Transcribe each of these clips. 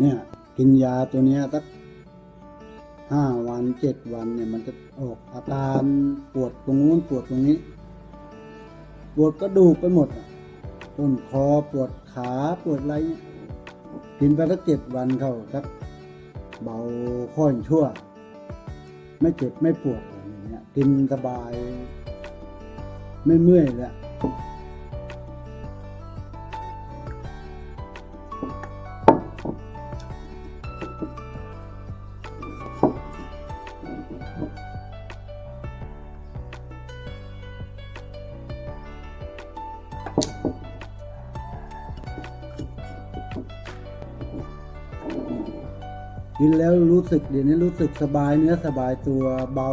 เนี่ย กินยาตัวเนี้ยสักห้าวันเจ็ดวันเนี่ยมันจะออกอาการปวดตรงนู้นปวดตรงนี้ ปวดกระดูกไปหมดต้นคอปวดขาปวดอะไรเนี่ยกินไปสักเจ็ดวันเข้าสักเบาค่อยชั่ว ไม่เจ็บไม่ปวดอะไรอย่างเงี้ยกินสบาย ไม่เมื่อยแล้ว กินแล้วรู้สึกเดี๋ยวนี้รู้สึกสบายเนื้อสบายตัวเบา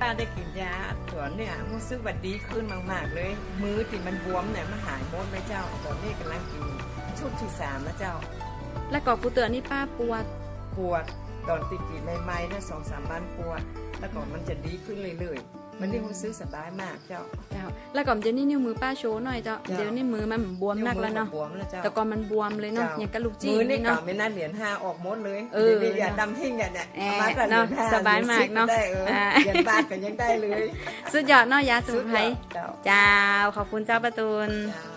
ป้าได้กินยาตัวเนี่ยรู้สึกว่าดีขึ้นมาก ๆ เลย มือที่มันบวมเนี่ยมันหายหมดเลยเจ้าตอนนี้กำลังกินชุดที่สามแล้วเจ้า แล้วก็กูเตือนนี่ป้าปวด ปวด ตอนติดกินใหม่ๆถ้าสองสามวันปวด แล้วก็มันจะดีขึ้นเรื่อยๆ มันนี่รู้สึกสบายมากเจ้า เจ้า แล้วก่อนจะนี่นิ้วมือป้าโชว์หน่อยเจ้าเจ้าเดี๋ยวนี่มือมันบวมนักแล้วเนาะ บวมแล้วเจ้า แต่ก่อนมันบวมเลยเนาะเจ้าอย่างกระลูกจีมือนี่นี่เก่าเนาะไม่น่าเหรียญห้าออกหมดเลยเออดี๋ยวนี้อย่าดำทิ้งกันเนี่ยแอะมากันเหรียญห้าเนาะสบายมากเนาะได้เอออ่าเหรียญบาทก็ยังได้เลย สุดยอดเนาะยาสมุนไพรเจ้าเจ้าขอบคุณเจ้าประตูนเจ้า